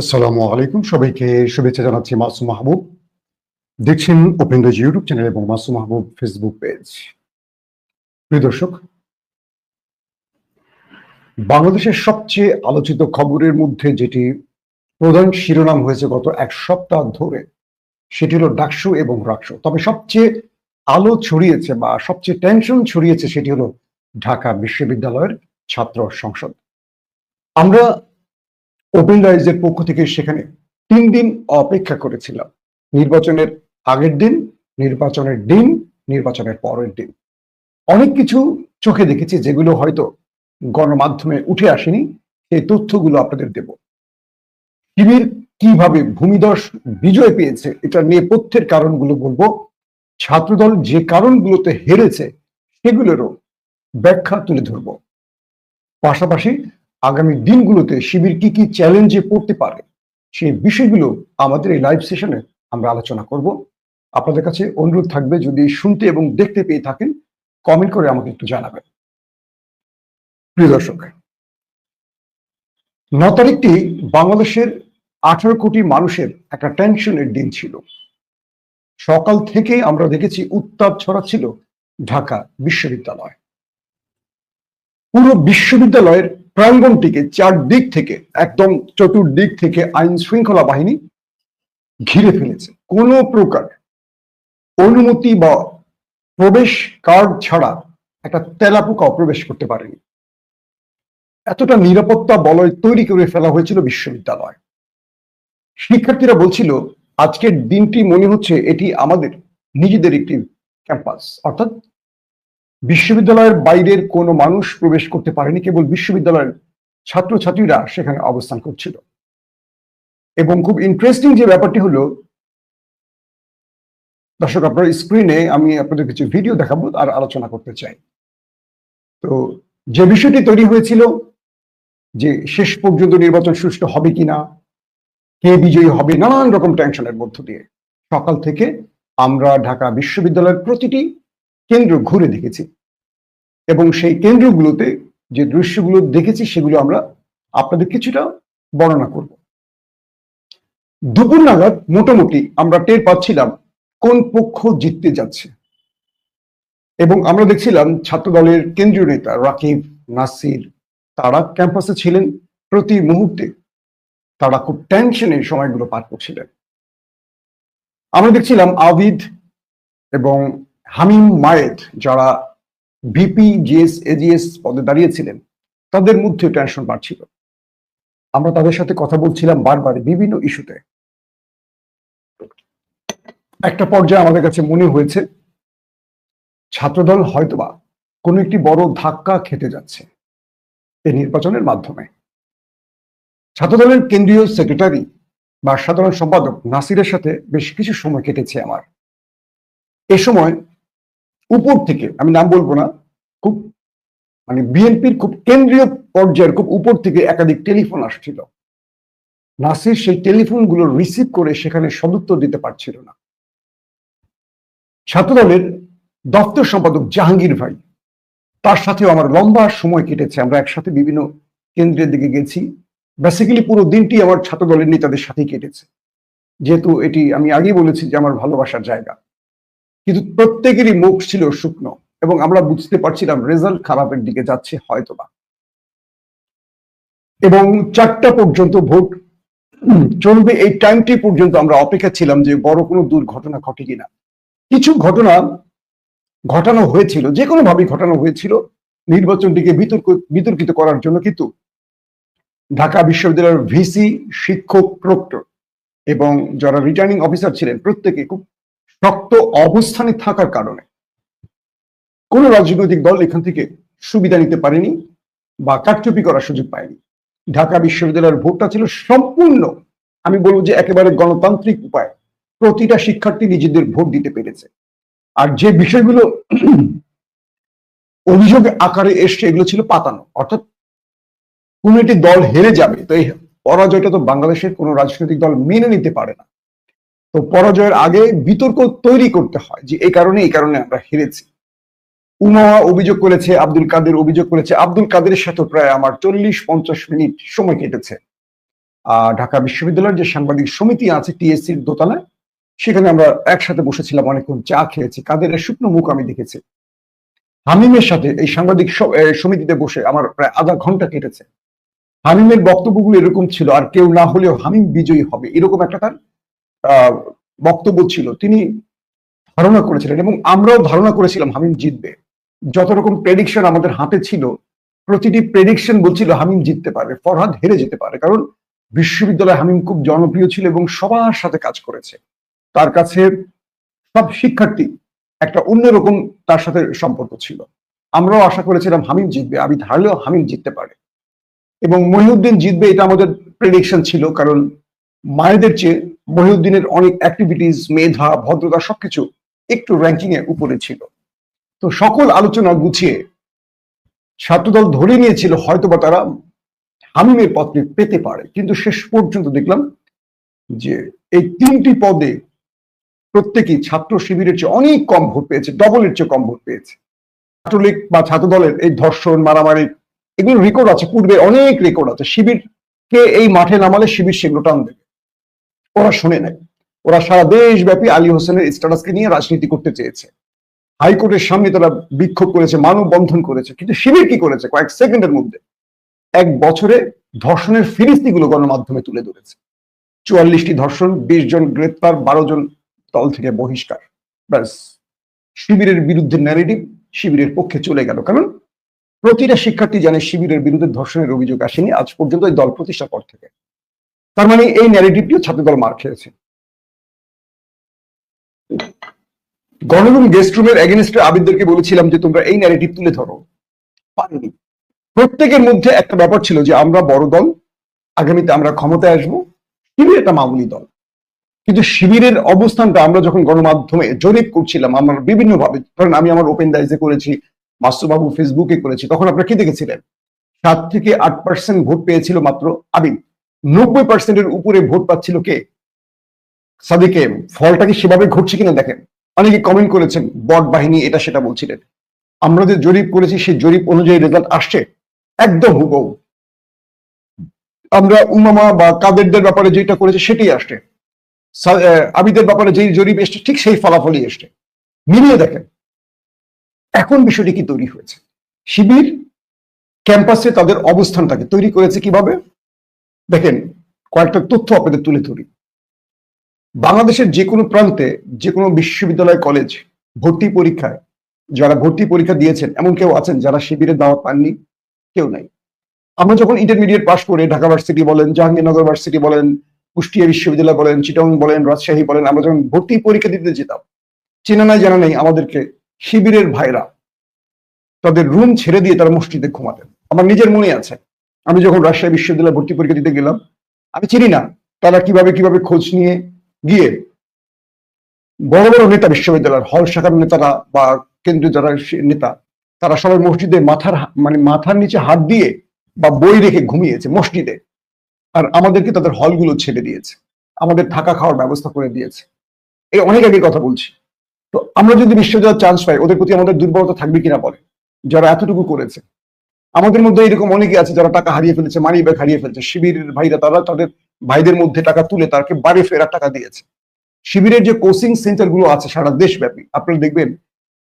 আসসালামু আলাইকুম। সবাইকে শুভেচ্ছা জানাচ্ছি মাসুম মাহবুব। দেখছেন ওপেন দ্য ইউটিউব চ্যানেল এবং মাসুম মাহবুব ফেসবুক পেজ প্রিয় দর্শক, বাংলাদেশের সবচেয়ে আলোচিত খবরের মধ্যে যেটি প্রধান শিরোনাম হয়েছে গত এক সপ্তাহ ধরে, সেটি হলো ডাকসু এবং রাকসু। তবে সবচেয়ে আলো ছড়িয়েছে বা সবচেয়ে টেনশন ছড়িয়েছে সেটি হলো ঢাকা বিশ্ববিদ্যালয়ের ছাত্র সংসদ। আমরা ওপেন রাইজের পক্ষ থেকে সেখানে তিন দিন অপেক্ষা করেছিলাম। নির্বাচনের আগের দিন, নির্বাচনের দিন, নির্বাচনের পরের দিন। অনেক কিছু চোখে দেখেছি যেগুলো হয়তো গণমাধ্যমে উঠে আসেনি, সেই তথ্যগুলো আপনাদের দেব। শিবির কীভাবে ভূমিদশ বিজয় পেয়েছে, এটা নেপথ্যের কারণগুলো বলব। ছাত্রদল যে কারণগুলোতে হেরেছে, সেগুলোরও ব্যাখ্যা তুলে ধরবো। পাশাপাশি আগামী দিনগুলোতে শিবির কি কি চ্যালেঞ্জে পড়তে পারে, সেই বিষয়গুলো আমাদের এই লাইভ সেশনে আমরা আলোচনা করব। আপনাদের কাছে অনুরোধ থাকবে যদি শুনতে এবং দেখতে পেয়ে থাকেন কমেন্ট করে আমাকে একটু জানাবেন। প্রিয় দর্শক, ন তারিখটি বাংলাদেশের আঠারো কোটি মানুষের একটা টেনশনের দিন ছিল। সকাল থেকে আমরা দেখেছি উত্তাপ ছড়াচ্ছিল ঢাকা বিশ্ববিদ্যালয়। পুরো বিশ্ববিদ্যালয়ের প্রাঙ্গণটিকে চারদিক থেকে, একদম চতুর্দিক থেকে আইন শৃঙ্খলা বাহিনী ঘিরে ফেলেছে। কোনো প্রকার অনুমতি বা প্রবেশ কার্ড ছাড়া একটা তেলাপোকাও প্রবেশ করতে পারেনি। এতটা নিরাপত্তা বলয় তৈরি করে ফেলা হয়েছিল বিশ্ববিদ্যালয়। শিক্ষার্থীরা বলছিল, আজকের দিনটি মনে হচ্ছে এটি আমাদের নিজেদের একটি ক্যাম্পাস। অর্থাৎ বিশ্ববিদ্যালয়ের বাইরের কোনো মানুষ প্রবেশ করতে পারেনি, কেবল বিশ্ববিদ্যালয়ের ছাত্রছাত্রীরা সেখানে অবস্থান করছিল। এবং খুব ইন্টারেস্টিং যে ব্যাপারটি হলো, দর্শক আপনার স্ক্রিনে আমি আপনাদের কিছু ভিডিও দেখাবো আর আলোচনা করতে চাই। তো যে বিষয়টি তৈরি হয়েছিল, যে শেষ পর্যন্ত নির্বাচন সুষ্ঠু হবে কিনা, কে বিজয়ী হবে, নানান রকম টেনশনের মধ্য দিয়ে। সকাল থেকে আমরা ঢাকা বিশ্ববিদ্যালয়ের প্রতিটি কেন্দ্র ঘুরে দেখেছি। এবং সেই কেন্দ্রগুলোতে যে দৃশ্যগুলো দেখেছি, সেগুলো আমরা আপনাদের কিছুটা বর্ণনা করব। দুপুর নাগাদ মোটামুটি আমরা টের পাচ্ছিলাম কোন পক্ষ জিততে যাচ্ছে। এবং আমরা দেখছিলাম ছাত্র দলের কেন্দ্রীয় নেতা রাকিব, নাসির, তারা ক্যাম্পাসে ছিলেন প্রতি মুহূর্তে। তারা খুব টেনশনের সময়গুলো পার করছিলেন। আমরা দেখছিলাম আবিদ এবং হামিম মায়েদ যারা ভিপি, জিএস, এজিএস পদে দাঁড়িয়েছিলেন, তাদের মধ্যে টেনশন বাড়ছিল। আমরা তাদের সাথে কথা বলছিলাম বারবার বিভিন্ন ইস্যুতে। একটা পর্যায়ে আমাদের কাছে মনে হয়েছে, ছাত্রদল হয়তোবা কোনো একটি বড় ধাক্কা খেতে যাচ্ছে এই নির্বাচনের মাধ্যমে। ছাত্রদলের কেন্দ্রীয় সেক্রেটারি বা সাধারণ সম্পাদক নাসিরের সাথে বেশ কিছু সময় কেটেছে আমার। এ সময় উপর থেকে, আমি নাম বলব না, খুব মানে বিএনপির খুব কেন্দ্রীয় পর্যায়ের খুব উপর থেকে একাধিক টেলিফোন আসছিল। নাসির সেই টেলিফোনগুলো রিসিভ করে সেখানে সদুত্তর দিতে পারছিল না। ছাত্রদলের দপ্তর সম্পাদক জাহাঙ্গীর ভাই, তার সাথেও আমার লম্বা সময় কেটেছে, আমরা একসাথে বিভিন্ন কেন্দ্রের দিকে গেছি। বেসিক্যালি পুরো দিনটি আমার ছাত্রদলের নেতাদের সাথেই কেটেছে। যেহেতু এটি আমি আগেই বলেছি যে আমার ভালোবাসার জায়গা। কিন্তু প্রত্যেকেরই মুখ ছিল শুকনো এবং আমরা বুঝতে পারছিলাম রেজাল্ট খারাপের দিকে যাচ্ছে হয়তোবা। এবং চারটা পর্যন্ত ভোট চলবে এই টাইমটি পর্যন্ত আমরা অপেক্ষা ছিলাম যে বড় কোনো দুর্ঘটনা ঘটে কিনা। কিছু ঘটনা ঘটানো হয়েছিল, যে কোনো ভাবে ঘটানো হয়েছিল, নির্বাচনটিকে বিতর্ক, বিতর্কিত করার জন্য কিন্তু ঢাকা বিশ্ববিদ্যালয়ের ভিসি শিক্ষক প্রক্টর এবং যারা রিটার্নিং অফিসার ছিলেন, প্রত্যেকে খুব শক্ত অবস্থানে থাকার কারণে। কোন রাজনৈতিক দল এখান থেকে সুবিধা নিতে পারেনি বা কারচুপি করার সুযোগ পায়নি। ঢাকা বিশ্ববিদ্যালয়ের ভোটটা ছিল সম্পূর্ণ, আমি বলব যে একেবারে গণতান্ত্রিক উপায়, প্রতিটা শিক্ষার্থী নিজেদের ভোট দিতে পেরেছে। আর যে বিষয়গুলো অভিযোগ আকারে এসছে, এগুলো ছিল পাতানো। অর্থাৎ কোন একটি দল হেরে যাবে, তো এই পরাজয়টা তো বাংলাদেশের কোনো রাজনৈতিক দল মেনে নিতে পারে না। তো পরাজয়ের আগে বিতর্ক তৈরি করতে হয় যে এই কারণে এই কারণে আমরা হেরেছি। উমা অভিযোগ করেছে, আব্দুল কাদের অভিযোগ করেছে, আব্দুল কাদের সাথে প্রায় আমার চল্লিশ পঞ্চাশ মিনিট সময় কেটেছে। ঢাকা বিশ্ববিদ্যালয়ের যে সাংবাদিক সমিতি আছে, টিএসসির দোতলায়, সেখানে আমরা একসাথে বসেছিলাম, অনেকক্ষণ চা খেয়েছি। কাদের শুকনো মুখ আমি দেখেছি। হামিমের সাথে এই সাংবাদিক সমিতিতে বসে আমার প্রায় আধা ঘণ্টা কেটেছে। হামিমের বক্তব্যগুলো এরকম ছিল, আর কেউ না হলেও হামিম বিজয়ী হবে, এরকম একটা তার বক্তব্য ছিল, তিনি ধারণা করেছিলেন এবং আমরাও ধারণা করেছিলাম হামিম জিতবে। যত রকম প্রেডিকশন আমাদের হাতে ছিল, প্রতিটি প্রেডিকশন বলছিল হামিম জিততে পারবে, ফরহাদ হেরে যেতে পারে, কারণ বিশ্ববিদ্যালয়ে হামিম খুব জনপ্রিয় ছিল এবং সবার সাথে কাজ করেছে। তার কাছে সব শিক্ষার্থী একটা অন্যরকম তার সাথে সম্পর্ক ছিল। আমরাও আশা করেছিলাম হামিম জিতবে আমি ধারলেও হামিম জিততে পারে। এবং মহিউদ্দিন জিতবে এটা আমাদের প্রেডিকশন ছিল, কারণ মায়েদের চেয়ে মহিউদ্দিনের অনেক অ্যাক্টিভিটিস মেধা, ভদ্রতা সবকিছু একটু র্যাঙ্কিং এ উপরে ছিল। তো সকল আলোচনা গুছিয়ে ছাত্রদল ধরে নিয়েছিল হয়তোবা তারা হামিমের পত্রে পেতে পারে। কিন্তু শেষ পর্যন্ত দেখলাম যে এই তিনটি পদে প্রত্যেকেই ছাত্র শিবিরের চেয়ে অনেক কম ভোট পেয়েছে ডবলের চেয়ে কম ভোট পেয়েছে। ছাত্রলীগ বা ছাত্রদলের এই ধর্ষণ, মারামারি, এগুলো রেকর্ড আছে, পূর্বে অনেক রেকর্ড আছে। শিবিরকে এই মাঠে নামালে শিবির সেগুলো টান দেবে ওরা শুনে নেয়। ওরা সারা দেশব্যাপী আলী হোসেনের স্ট্যাটাসকে নিয়ে রাজনীতি করতে চেয়েছে। হাইকোর্টের সামনে তারা বিক্ষোভ করেছে, মানববন্ধন করেছে, কিন্তু শিবির কি করেছে কয়েক সেকেন্ডের মধ্যে? এক বছরে ধর্ষণের ফিরিস্তিগুলো গণমাধ্যমে তুলে ধরেছে। চুয়াল্লিশটি ধর্ষণ, বিশ জন গ্রেপ্তার, বারো জন দল থেকে বহিষ্কার। ব্যাস। শিবিরের বিরুদ্ধে ন্যারেটিভ শিবিরের পক্ষে চলে গেল। কারণ প্রতিটা শিক্ষার্থী জানে শিবিরের বিরুদ্ধে ধর্ষণের অভিযোগ আসেনি। আজ পর্যন্ত এই দল প্রতিষ্ঠা পর থেকে। তার মানে এই ন্যারেটিভটিও ছাত্রদল মার খেয়েছে। গণরুম গেস্ট রুমের এগেনস্টে আবিদদেরকে বলেছিলাম যে তোমরা এই ন্যারেটিভ তুলে ধরো। পারেনি প্রত্যেকের মধ্যে একটা ব্যাপার ছিল যে আমরা বড় দল, আগামীতে আমরা ক্ষমতায় আসব, শিবির একটা মামুলি দল। কিন্তু শিবিরের অবস্থানটা আমরা যখন গণমাধ্যমে জরিপ করছিলাম, আমরা বিভিন্ন ভাবে ধরেন আমি আমার ওপেন দাইজে করেছি মাসুবাবু ফেসবুকে করেছি, তখন আপনারা কি দেখেছিলেন? সাত থেকে আট পার্সেন্ট ভোট পেয়েছিল মাত্র আবিদ। নব্বই পার্সেন্টের উপরে ভোট পাচ্ছিল কে? সাদিকে, ফলটা কি সেভাবে ঘটছে কিনা দেখেন। অনেকে কমেন্ট করেছেন, বট বাহিনী এটা সেটা বলছিলেন। আমরা যে জরিপ করেছি, সেই জরিপ অনুযায়ী রেজাল্ট আসছে, একদম হুবহু। আমরা উমামা বা কাদেরদের ব্যাপারে যেটা করেছি, সেটাই আসছে। আবিদের ব্যাপারে যেই জরিপ এসছে, ঠিক সেই ফলাফলই এসছে। মিলিয়ে দেখেন, এখন বিষয়টি কি তৈরি হয়েছে? শিবির, ক্যাম্পাসে তাদের অবস্থানটাকে তৈরি করেছে কীভাবে? দেখেন, কয়েকটা তথ্য আপনাদের তুলে ধরি। বাংলাদেশের যে কোনো প্রান্তে, যে কোনো বিশ্ববিদ্যালয়, কলেজ, ভর্তি পরীক্ষায় যারা ভর্তি পরীক্ষা দিয়েছেন, এমন কেউ আছেন যারা শিবিরের দাওয়াত পাননি? কেউ নাই। আমরা যখন ইন্টারমিডিয়েট পাশ করে ঢাকা ভার্সিটি বলেন, জাহাঙ্গীরনগর ভার্সিটি বলেন, কুষ্টিয়া বিশ্ববিদ্যালয় বলেন চিটং বলেন, রাজশাহী বলেন, আমরা যখন ভর্তি পরীক্ষা দিতে যেতাম, চেনা নাই, জানা নেই, আমাদেরকে শিবিরের ভাইরা তাদের রুম ছেড়ে দিয়ে তারা মসজিদে ঘুমাতেন। আমার নিজের মনে আছে আমি যখন রাজশাহী বিশ্ববিদ্যালয়ে ভর্তি পরীক্ষা দিতে গেলাম, আমি চিনি না তারা কীভাবে কীভাবে খোঁজ নিয়ে গিয়ে বড় বড় নেতা বিশ্ববিদ্যালয়ের হল শাখার নেতারা বা কেন্দ্রীয় যারা নেতা, তারা সবাই মসজিদে মাথার মানে মাথার নিচে হাত দিয়ে বা বই রেখে ঘুমিয়েছে মসজিদে। আর আমাদেরকে তাদের হলগুলো ছেড়ে দিয়েছে। আমাদের থাকা খাওয়ার ব্যবস্থা করে দিয়েছে। এই অনেক আগে কথা বলছি। তো আমরা যদি বিশ্ববিদ্যালয় চান্স পাই, ওদের প্রতি আমাদের দুর্বলতা থাকবে কিনা বলে যারা এতটুকু করেছে। আমাদের মধ্যে এরকম অনেকে আছে যারা টাকা হারিয়ে ফেলেছে মানি ব্যাগ হারিয়ে ফেলেছে। শিবিরের ভাইরা, তারা তাদের ভাইদের মধ্যে টাকা তুলে তাকে বাড়ি ফেরার টাকা দিয়েছে। শিবিরের যে কোচিং সেন্টারগুলো আছে সারা দেশব্যাপী, আপনারা দেখবেন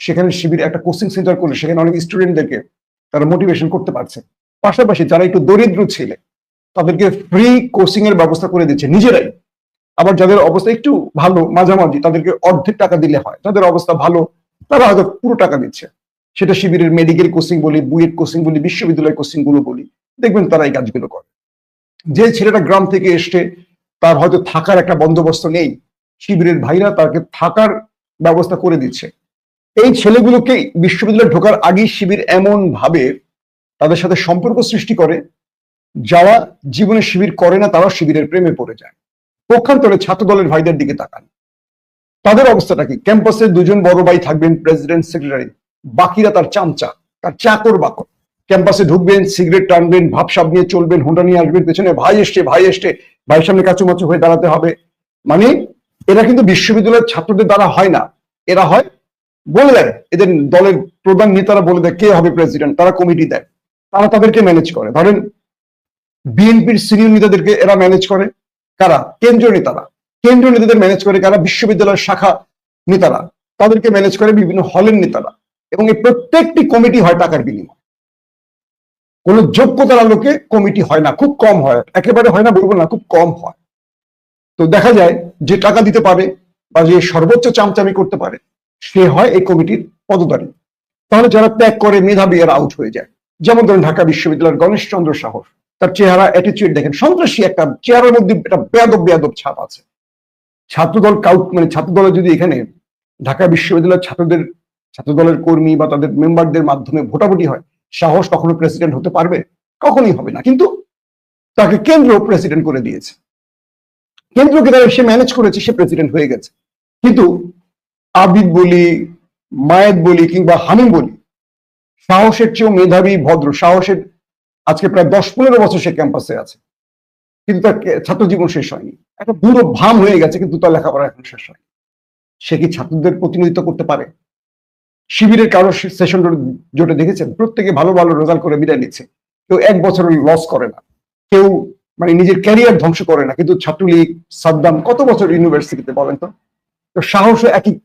সেখানে শিবির একটা কোচিং সেন্টার করলে সেখানে অনেক স্টুডেন্টদেরকে তারা মোটিভেশন করতে পারছে। পাশাপাশি যারা একটু দরিদ্র ছেলে, তাদেরকে ফ্রি কোচিং এর ব্যবস্থা করে দিচ্ছে নিজেরাই। আবার যাদের অবস্থা একটু ভালো, মাঝামাঝি, তাদেরকে অর্ধেক টাকা দিলে হয়। তাদের অবস্থা ভালো, তারা হয়তো পুরো টাকা দিচ্ছে। সেটা শিবিরের মেডিকেল কোচিং বলি, বুয়েট কোচিং বলি, বিশ্ববিদ্যালয় কোচিংগুলো বলি, দেখবেন তারা এই কাজগুলো করে। যে ছেলেটা গ্রাম থেকে এসছে, তার হয়তো থাকার একটা বন্দোবস্ত নেই, শিবিরের ভাইরা তাকে থাকার ব্যবস্থা করে দিচ্ছে। এই ছেলেগুলোকে বিশ্ববিদ্যালয়ে ঢোকার আগেই শিবির এমন ভাবে তাদের সাথে সম্পর্ক সৃষ্টি করে, যারা জীবনে শিবির করে না তারা শিবিরের প্রেমে পড়ে যায়। পক্ষান্তরে ছাত্র দলের ভাইদের দিকে তাকান। তাদের অবস্থাটা কি? ক্যাম্পাসে দুজন বড় ভাই থাকবেন প্রেসিডেন্ট সেক্রেটারি বাকিরা তার চামচা, তার চাকর বাকর ক্যাম্পাসে ঢুকবেন, সিগারেট টানবেন, ভাবসাব নিয়ে চলবেন, হোন্ডা নিয়ে আসবেন, পেছনে ভাই এসছে ভাই এসছে, ভাইয়ের সামনে কাচুমাচু হয়ে দাঁড়াতে হবে। মানে এরা কিন্তু বিশ্ববিদ্যালয়ের ছাত্রদের দ্বারা হয় না। এরা হয় বলে দেয়, এদের দলের প্রধান নেতারা বলে দেয়, কে হবে প্রেসিডেন্ট তারা কমিটি দেয়। তারা তাদেরকে ম্যানেজ করে। ধরেন বিএনপির সিনিয়র নেতাদেরকে এরা ম্যানেজ করে। কারা? কেন্দ্রীয় নেতারা। কেন্দ্রীয় নেতাদের ম্যানেজ করে কারা? বিশ্ববিদ্যালয়ের শাখা নেতারা। তাদেরকে ম্যানেজ করে বিভিন্ন হলের নেতারা। এবং এই প্রত্যেকটি কমিটি হয় টাকার বিনিময়। কোন যোগ্যতার আলোকে কমিটি হয় না, খুব কম হয়। একেবারে হয় না বলব না, খুব কম হয়। তো দেখা যায় যে টাকা দিতে পারে বা যে সর্বোচ্চ চামচামি করতে পারে, সে হয় এই কমিটির পদধারী। তাহলে যারা ত্যাগ করে মেধাবী এরা আউট হয়ে যায়। যেমন ধরেন ঢাকা বিশ্ববিদ্যালয়ের গণেশ চন্দ্র সাহস তার চেহারা অ্যাটিচিউড দেখেন, সন্ত্রাসী একটা, চেহারার মধ্যে একটা বেয়াদব বেয়াদব ছাপ আছে। ছাত্রদল কাউট মানে ছাত্রদলের যদি এখানে ঢাকা বিশ্ববিদ্যালয়ের ছাত্রদের ছাত্রদলের কর্মী বা তাদের মেম্বারদের মাধ্যমে ভোটাভুটি হয়, সাহস কখনো প্রেসিডেন্ট হতে পারবে? কখনই হবে না। কিন্তু তাকে কেন্দ্র প্রেসিডেন্ট করে দিয়েছে। কেন্দ্রকে তারা সে ম্যানেজ করেছে, সে প্রেসিডেন্ট হয়ে গেছে। কিন্তু আবিদ বলি, মায়েদ বলি কিংবা হামিম বলি, সাহসের চেয়েও মেধাবী, ভদ্র, সাহসের আজকে প্রায় দশ পনেরো বছর সে ক্যাম্পাসে আছে। কিন্তু তার ছাত্র জীবন শেষ হয়নি। একটা বুড়ো ভাম হয়ে গেছে, কিন্তু তার লেখাপড়া এখন শেষ হয়নি। সে কি ছাত্রদের প্রতিনিধিত্ব করতে পারে? শিবিরের কারও সেশন জোটে দেখেছেন? প্রত্যেকে ভালো ভালো রেজাল্ট করে বিদায় নিচ্ছে। কেউ এক বছর লস করে না। কেউ মানে নিজের ক্যারিয়ার ধ্বংস করে না। কিন্তু ছাত্রলীগ, সাদ্দাম কত বছর ইউনিভার্সিটিতে বলেন তো? তো সাহস একই।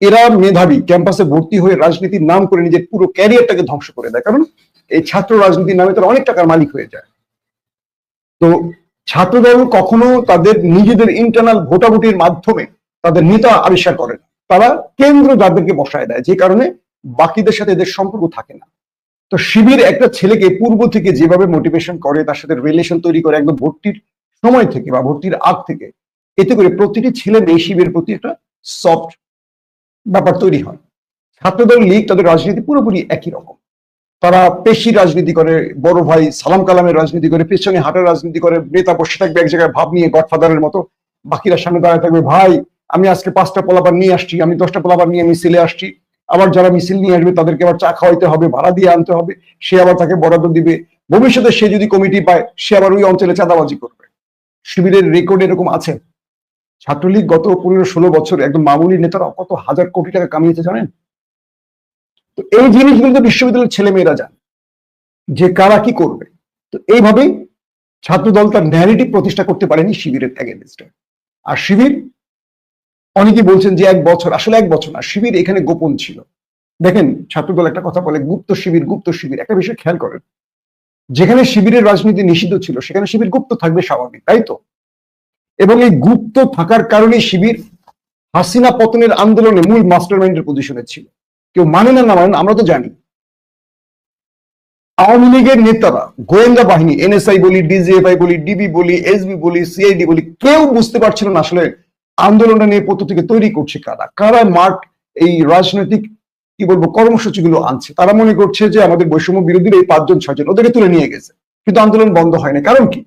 এরা মেধাবী, ক্যাম্পাসে ভর্তি হয়ে রাজনীতির নাম করে নিজের পুরো ক্যারিয়ারটাকে ধ্বংস করে দেয়। কারণ এই ছাত্র রাজনীতির নামে তারা অনেক টাকার মালিক হয়ে যায়। তো ছাত্রদল কখনো তাদের নিজেদের ইন্টারনাল ভোটাভুটির মাধ্যমে তাদের নেতা আবিষ্কার করে না। তারা কেন্দ্র যাদেরকে বসায় দেয়, যে কারণে বাকিদের সাথে এদের সম্পর্ক থাকে না। তো শিবির একটা ছেলেকে পূর্ব থেকে যেভাবে মোটিভেশন করে, তার সাথে রিলেশন তৈরি করে একদম ভর্তির সময় থেকে বা ভর্তির আগ থেকে, এতে করে প্রতিটি ছেলে মেয়ে শিবিরের প্রতি একটা সফট ব্যাপার তৈরি হয়। ছাত্রদল, লীগ, তাদের রাজনীতি পুরোপুরি একই রকম। তারা পেশি রাজনীতি করে, বড় ভাই সালাম কালামের রাজনীতি করে, পেছনে হাঁটার রাজনীতি করে, নেতা বসে থাকবে এক জায়গায় ভাব নিয়ে গডফাদারের মতো, বাকিরা সামনে দাঁড়ায় থাকবে, ভাই আমি আজকে পাঁচটা পোলাবার নিয়ে আসছি, আমি দশটা পোলাবার নিয়ে মিছিলে আসছি। আবার যারা মিছিল নিয়ে আসবে, তাদেরকে আবার চা খাওয়াইতে হবে, ভাড়া দিয়ে আনতে হবে। সে আবার তাকে বরাদ্দ দিবে। ভবিষ্যতে সে যদি কমিটি পায়, সে আবার ওই অঞ্চলে চাঁদাবাজি করবে। শিবিরের রেকর্ড এরকম আছে। ছাত্রলীগ গত পনেরো ষোলো বছর একদম মামুলি নেতারা কত হাজার কোটি টাকা কামিয়েছে জানেন? তো এই জিনিসগুলো তো বিশ্ববিদ্যালয়ের ছেলে মেয়েরা জানে। যে কারা কি করবে? তো এইভাবেই ছাত্রদল তার ন্যারেটিভ প্রতিষ্ঠা করতে পারেনি শিবিরের এগেনস্টে আর শিবির অনেকে বলছেন যে এক বছর, আসলে এক বছর না, শিবির এখানে গোপন ছিল। দেখেন, ছাত্রদল একটা কথা বলে, গুপ্ত শিবির গুপ্ত শিবির, একটা বিষয় খেয়াল করেন। যেখানে শিবিরের রাজনীতি নিষিদ্ধ ছিল, সেখানে শিবির গুপ্ত থাকবে স্বাভাবিক, তাই তো? এবং এই গুপ্ত থাকার কারণে শিবির হাসিনা পতনের আন্দোলনে মূল মাস্টার মাইন্ডের পজিশনে ছিল। কেউ মানে না না মানে আমরা তো জানি। আওয়ামী লীগের নেতারা, গোয়েন্দা বাহিনী, এনএসআই বলি, ডিজিএফআই বলি, ডিবি বলি, এসবি বলি, সিআইডি বলি, কেউ বুঝতে পারছিল না আসলে আন্দোলনটা নিয়ে পদ্ধতিকে তৈরি করছে কারা? কারা মাঠ এই রাজনৈতিক, কি বলব, কর্মসূচিগুলো আনছে? তারা মনে করছে যে আমাদের বৈষম্য বিরোধীর এই পাঁচজন, ছয়জন ওদেরকে তুলে নিয়ে গেছে। কিন্তু আন্দোলন বন্ধ হয় না কারণ কি?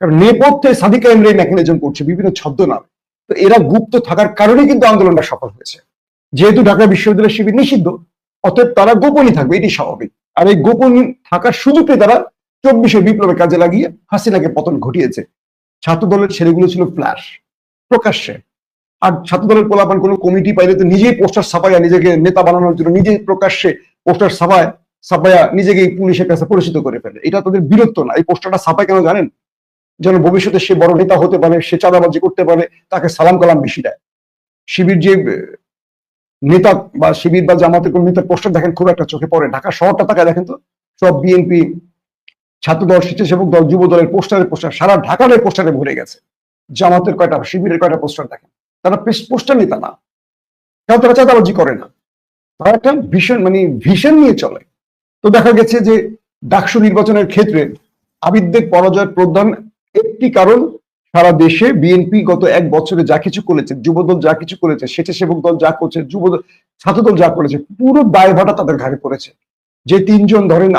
কারণ নেপথ্যে সাদিকা ইমরে মেকানিজম করছে বিভিন্ন ছদ্মনাম। তো এরা গুপ্ত থাকার কারণে কিন্তু আন্দোলনটা সফল হয়েছে। যেহেতু ঢাকা বিশ্ববিদ্যালয় শিবির নিষিদ্ধ, অতএব তারা গোপনই থাকবে, এটি স্বাভাবিক। আর এই গোপন থাকার সুযোগে তারা চব্বিশে বিপ্লবের কাজে লাগিয়ে হাসিনাকে পতন ঘটিয়েছে। ছাত্র দলের ছেলেগুলো ছিল ফ্ল্যাশ প্রকাশ্যে। আর ছাত্রদলের পোলাপান কোনো কমিটি পাইলে তো নিজেই পোস্টার ছাপাইয়া নিজেকে নেতা বানানোর জন্য নিজেই প্রকাশ্যে পোস্টার ছাপায়, ছাপাইয়া নিজেকে পুলিশের কাছে পরিচিত করে ফেলে। এটা তাদের বীরত্ব না। এই পোস্টারটা ছাপায় কেন জানেন? যেন ভবিষ্যতে সে বড় নেতা হতে পারে, সে চাঁদাবাজি করতে পারে, তাকে সালাম কালাম বেশি দেয়। শিবির যে, নেতা বা শিবির বা জামাতের কোন নেতার পোস্টার দেখেন, খুব একটা চোখে পড়ে। ঢাকা শহরটা তাকায় দেখেন তো? সব বিএনপি ছাত্রদল, স্বেচ্ছাসেবক দল যুব দলের পোস্টারের পোস্টার সারা ঢাকার পোস্টারে ভরে গেছে। জামাতের কয়টা, শিবিরের কয়টা পোস্টার দেখেন? তারা পোস্টার নেতা না। কারণ তারা চাঁদাবাজি করে না। তারা একটা ভীষণ মানে ভিশন নিয়ে চলে। তো দেখা গেছে যে ডাকসু নির্বাচনের ক্ষেত্রে আবিদদের পরাজয়ের প্রধান একটি কারণ, সারা দেশে বিএনপি গত এক বছরে যা কিছু করেছে, যুবদল যা কিছু করেছে, স্বেচ্ছাসেবক দল যা করছে যুব ছাত্রদল যা করেছে, পুরো দায়ভারটা তাদের ঘাড়ে পড়েছে। যে তিনজন ধরেন